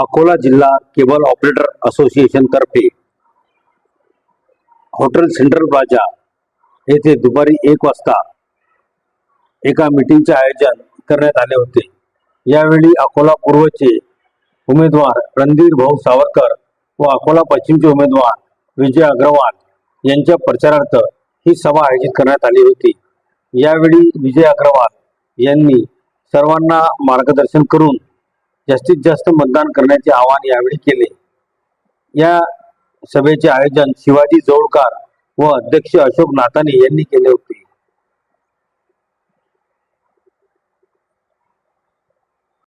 अकोला जिल्हा cable operator association तर्फे hotel central plaza येथे दुपारी एक वाजता एका मीटिंगचे आयोजन करण्यात आले होते. यावेळी अकोला पूर्वचे उमेदवार रणधीर भाऊ सावरकर व अकोला पश्चिमचे उमेदवार विजय अग्रवाल यांच्या प्रचारार्थ ही सभा आयोजित करण्यात आली होती. यावेळी विजय अग्रवाल यांनी सर्वांना मार्गदर्शन करून जास्तीत जास्त मतदान करण्याचे आवाहन यावेळी केले. या सभेचे आयोजन शिवाजी जवळकार व अध्यक्ष अशोक नाताने यांनी केले होते.